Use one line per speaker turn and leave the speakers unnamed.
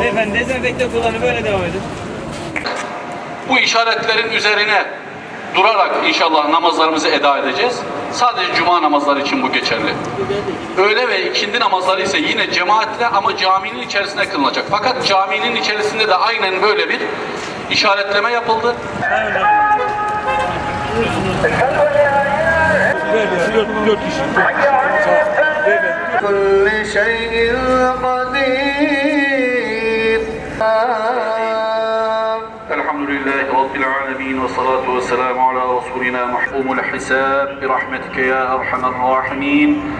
Beyefendi dezenfekte kullanı böyle devam edin.
Bu işaretlerin üzerine durarak inşallah namazlarımızı eda edeceğiz. Sadece cuma namazları için bu geçerli. Öğle ve ikindi namazları ise yine cemaatle ama caminin içerisinde kılınacak. Fakat caminin içerisinde de aynen böyle bir işaretleme yapıldı.
كل شيء قدير
الحمد لله رب العالمين والصلاة والسلام على رسولنا محفوم الحساب برحمتك يا أرحم الراحمين.